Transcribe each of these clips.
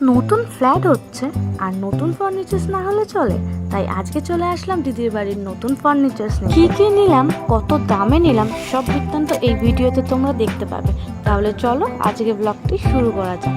নতুন ফ্ল্যাট হচ্ছে আর নতুন ফার্নিচার্স না হলে চলে। তাই আজকে চলে আসলাম দিদির বাড়ির নতুন ফার্নিচার্স নিয়ে। কী কি নিলাম, কত দামে নিলাম, সব বৃত্তান্ত এই ভিডিওতে তোমরা দেখতে পাবে। তাহলে চলো আজকে ব্লগটি শুরু করা যাক।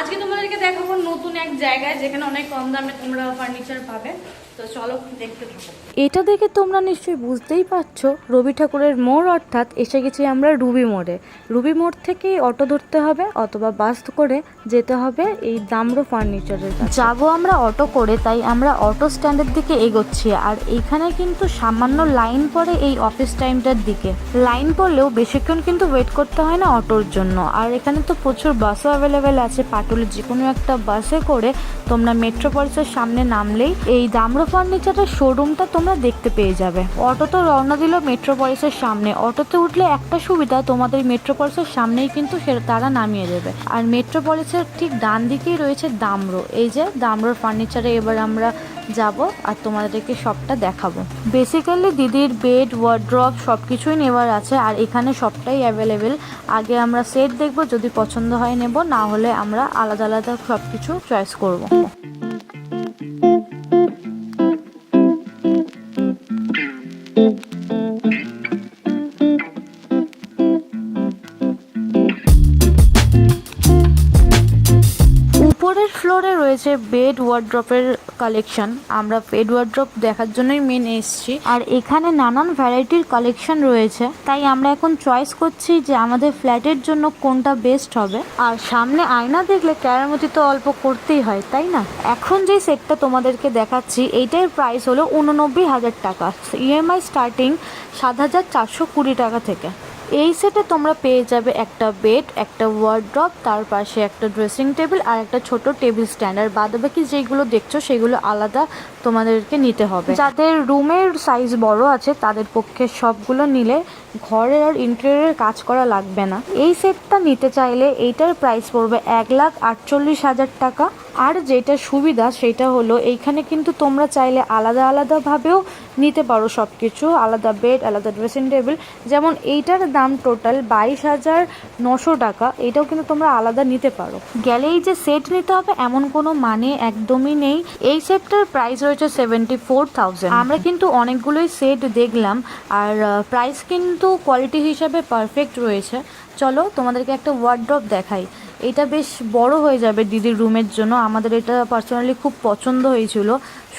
আজকে তোমাদেরকে দেখাবো নতুন এক জায়গায় যেখানে অনেক কম দামে তোমরা ফার্নিচার পাবে। তো চলো দেখতে থাকো। এটা দেখে তোমরা নিশ্চয়ই বুঝতেই পারছ রবি ঠাকুরের মোড় অর্থাৎ এসে গেছি আমরা রুবি মোড়ে। রুবি মোড় থেকেই অটো ধরতে হবে অথবা বাস করে যেতে হবে এই দামরো ফার্নিচারের যাব আমরা অটো করে তাই আমরা অটো স্ট্যান্ডের দিকে এগোচ্ছি। আর এইখানে কিন্তু সামান্য লাইন পড়ে এই অফিস টাইমটার দিকে। লাইন পড়লেও বেশিক্ষণ কিন্তু ওয়েট করতে হয় না অটোর জন্য। আর এখানে তো প্রচুর বাসও অ্যাভেলেবেল আছে। পাটুলের যে কোনো একটা বাসে করে তোমরা মেট্রোপলিসের সামনে নামলেই এই দামরো ফার্নিচারের শোরুমটা তোমরা দেখতে পেয়ে যাবে। অটো তো রওনা দিল মেট্রোপলিসের সামনে। অটোতে উঠলে একটা সুবিধা, তোমাদের মেট্রোপলিসের সামনেই কিন্তু তারা নামিয়ে দেবে। আর মেট্রোপলিসের ঠিক ডান দিকেই রয়েছে দামরো এই যে দামরোর ফার্নিচারে এবার আমরা যাব আর তোমাদেরকে সবটা দেখাবো। বেসিক্যালি দিদির বেড ওয়ার্ড্রপ সব কিছুই নেওয়ার আছে আর এখানে সবটাই অ্যাভেলেবেল আগে আমরা সেট দেখব, যদি পছন্দ হয় নেব, না হলে আমরা আলাদা আলাদা সব কিছু চয়েস করব। ফ্লোরে রয়েছে বেড ওয়ার্ড্রপের কালেকশন আমরা বেড ওয়ার্ড্রপ দেখার জন্যই মেন এসছি। আর এখানে নানান ভ্যারাইটির কালেকশন রয়েছে। তাই আমরা এখন চয়েস করছি যে আমাদের ফ্ল্যাটের জন্য কোনটা বেস্ট হবে। আর সামনে আয়না দেখলে ক্যারামতি তো অল্প করতেই হয়, তাই না? এখন যে সেটটা তোমাদেরকে দেখাচ্ছি, এইটার প্রাইস হলো উননব্বই হাজার টাকা। ইএমআই স্টার্টিং সাত হাজার চারশো কুড়ি টাকা থেকে। এই সেটে তোমরা পেয়ে যাবে একটা বেড, একটা ওয়ার্ড্রপ তার পাশে একটা ড্রেসিং টেবিল আর একটা ছোট টেবিল স্ট্যান্ড আর বাদবাকি যেগুলো দেখছ, সেগুলো আলাদা তোমাদেরকে নিতে হবে। যাদের রুমের সাইজ বড় আছে, তাদের পক্ষে সবগুলো নিলে ঘরের আর ইন্টেরিয়রের কাজ করা লাগবে না। এই সেটটা নিতে চাইলে এইটার প্রাইস পড়বে এক লাখ আটচল্লিশ হাজার টাকা। আর যেটা সুবিধা সেটা হলো এইখানে কিন্তু তোমরা চাইলে আলাদা আলাদাভাবেও নিতে পারো সব কিছু আলাদা বেড আলাদা ড্রেসিং টেবিল যেমন এইটার দাম টোটাল বাইশ হাজার নশো টাকা, এটাও কিন্তু তোমরা আলাদা নিতে পারো। গেলে এই যে সেট নিতে হবে এমন কোনো মানে একদমই নেই। এই সেটটার প্রাইস রয়েছে সেভেন্টি ফোর থাউজেন্ড আমরা কিন্তু অনেকগুলোই সেট দেখলাম, আর প্রাইস কিন্তু কোয়ালিটি হিসাবে পারফেক্ট রয়েছে। চলো তোমাদেরকে একটা ওয়ার্ড্রপ দেখাই। এটা বেশ বড় হয়ে যাবে দিদির রুমের জন্য। আমাদের এটা পার্সোনালি খুব পছন্দ হয়েছিল।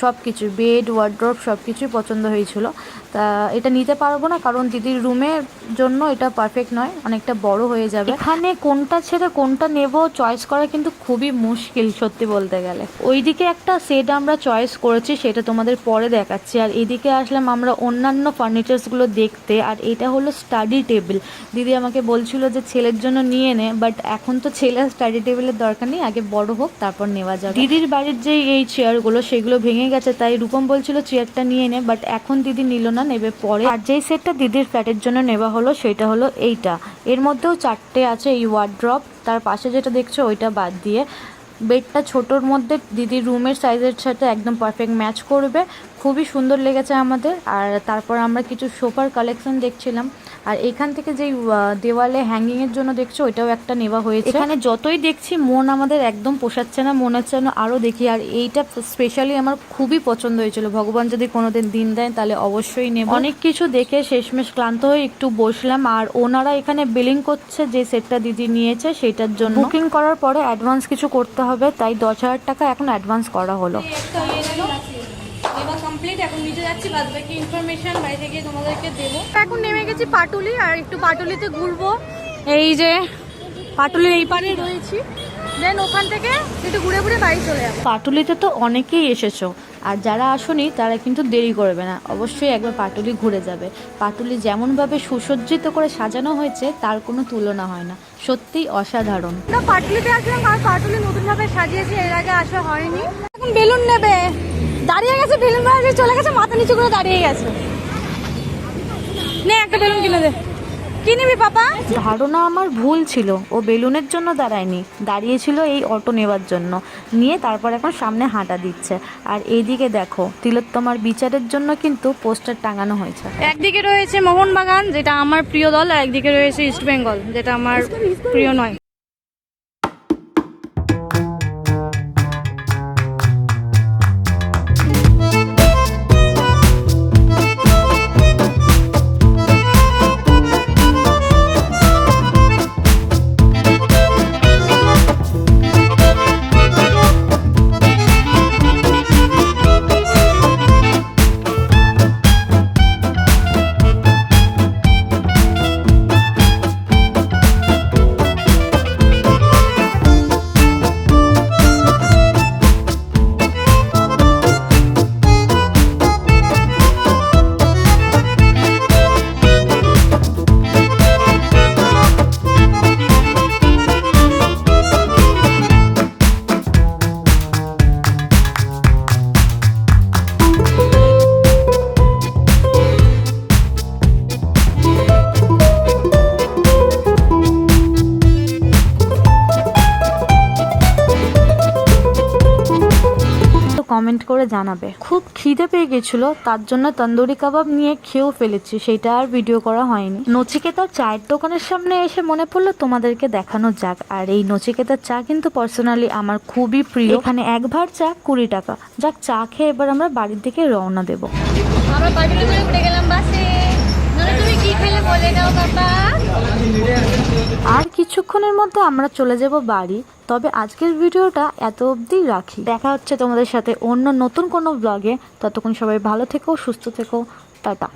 সব কিছু বেড ওয়ার্ড্রপ সব কিছুই পছন্দ হয়েছিল। তা এটা নিতে পারব না কারণ দিদির রুমের জন্য এটা পারফেক্ট নয়, অনেকটা বড় হয়ে যাবে। এখানে কোনটা ছেড়ে কোনটা নেব চয়েস করা কিন্তু খুবই মুশকিল সত্যি বলতে গেলে। ওইদিকে একটা সেট আমরা চয়েস করেছি, সেটা তোমাদের পরে দেখাচ্ছি। আর এদিকে আসলাম আমরা অন্যান্য ফার্নিচার্সগুলো দেখতে, আর এটা হলো স্টাডি টেবিল দিদি আমাকে বলছিল যে ছেলের জন্য নিয়ে নে বাট এখন তো ছেলের স্টাডি টেবিলের দরকার নেই, আগে বড় হোক, তারপর নেওয়া যাবে। দিদির বাড়ির যে এই চেয়ারগুলো সেগুলো ভেঙে গেছে, তাই রূপম বলছিল চেয়ারটা নিয়ে নে। বাট এখন দিদি নিল না, নেবে পরে। আর যেই সেটটা দিদির ফ্ল্যাটের জন্য নেওয়া হলো, সেটা হলো এইটা। এর মধ্যেও চারটে আছে এই ওয়ার্ড্রপ তার পাশে যেটা দেখছ, ওইটা বাদ দিয়ে। বেডটা ছোটোর মধ্যে দিদির রুমের সাইজের সাথে একদম পারফেক্ট ম্যাচ করবে। খুবই সুন্দর লেগেছে আমাদের। আর তারপর আমরা কিছু সোফার কালেকশন দেখছিলাম। আর এখান থেকে যেই দেওয়ালে হ্যাঙ্গিংয়ের জন্য দেখছ ওইটাও একটা নেওয়া হয়েছে। এখানে যতই দেখছি মন আমাদের একদম পোষাচ্ছে না মনে হচ্ছে না আরও দেখি। আর এইটা স্পেশালি আমার খুবই পছন্দ হয়েছিল। ভগবান যদি কোনোদিন দিন দেয় তাহলে অবশ্যই নেব। অনেক কিছু দেখে শেষমেশ ক্লান্ত হয়ে একটু বসলাম। আর ওনারা এখানে বিলিং করছে যে সেটটা দিদি নিয়েছে সেটার জন্য। বুকিং করার পরে অ্যাডভান্স কিছু করতে হবে তাই দশ হাজার টাকা এখন অ্যাডভান্স করা হলো। কমপ্লিট এখন নিচে যাচ্ছি বাদ বাকি ইনফরমেশন বাড়ি থেকে তোমাদেরকে দেবো। এখন নেমে গেছি পাটুলি আর একটু পাটুলিতে ঘুরবো। এই যে পাটুলির এই পারে রয়েছি। দেন ওখান থেকে একটু ঘুরে ঘুরে বাড়ি চলে যাব। পাটুলিতে তো অনেকেই এসেছ। আর যারা আসনি, তারা কিন্তু দেরি করবে না। অবশ্যই একবার পাটুলি ঘুরে যাবে। পাটুলি যেমনভাবে সুসজ্জিত করে সাজানো হয়েছে, তার কোনো তুলনা হয় না। সত্যিই অসাধারণ। না পাটুলিতে আসলাম আর পাটুলি নতুনভাবে সাজিয়েছে, এর আগে আসা হয়নি। এখন বেলুন নেবে। দাঁড়িয়ে গেছে, বেলুন চলে গেছে, মাথা নিচু করে দাঁড়িয়ে গেছে। নে, একটা বেলুন কিনে দে। কি নিবি পাপা? ধারণা আমার ভুল ছিল। ও বেলুনের জন্য দাঁড়ায়নি। দাঁড়িয়েছিল এই অটো নেওয়ার জন্য। নিয়ে তারপর এখন সামনে হাঁটা দিচ্ছে। আর এইদিকে দেখো তিলোত্তমার বিচারের জন্য কিন্তু পোস্টার টাঙানো হয়েছে। একদিকে রয়েছে মোহনবাগান যেটা আমার প্রিয় দল আর একদিকে রয়েছে ইস্ট বেঙ্গল যেটা আমার প্রিয় নয়। কমেন্ট করে জানাবে। খুব খিদে পেয়ে গেছিল, তার জন্য তন্দুরি কাবাব নিয়ে খেয়েও ফেলেছি, সেটা আর ভিডিও করা হয়নি। নচিকেতার চায়ের দোকানের সামনে এসে মনে পড়ল তোমাদেরকে দেখানো যাক, আর এই নচিকেতার চা কিন্তু পার্সোনালি আমার খুবই প্রিয়। এখানে একবার চা কুড়ি টাকা। যাক, চা খেয়ে এবার আমরা বাড়ির দিকে রওনা দেবো। আমরা গেলাম, বাসে। আর কিছুক্ষণের মধ্যে আমরা চলে যাব বাড়ি, তবে আজকের ভিডিওটা এত অবধি রাখি। দেখা হচ্ছে তোমাদের সাথে অন্য নতুন কোনো ব্লগে ততক্ষণ সবাই ভালো থেকো, সুস্থ থেকো। টাটা।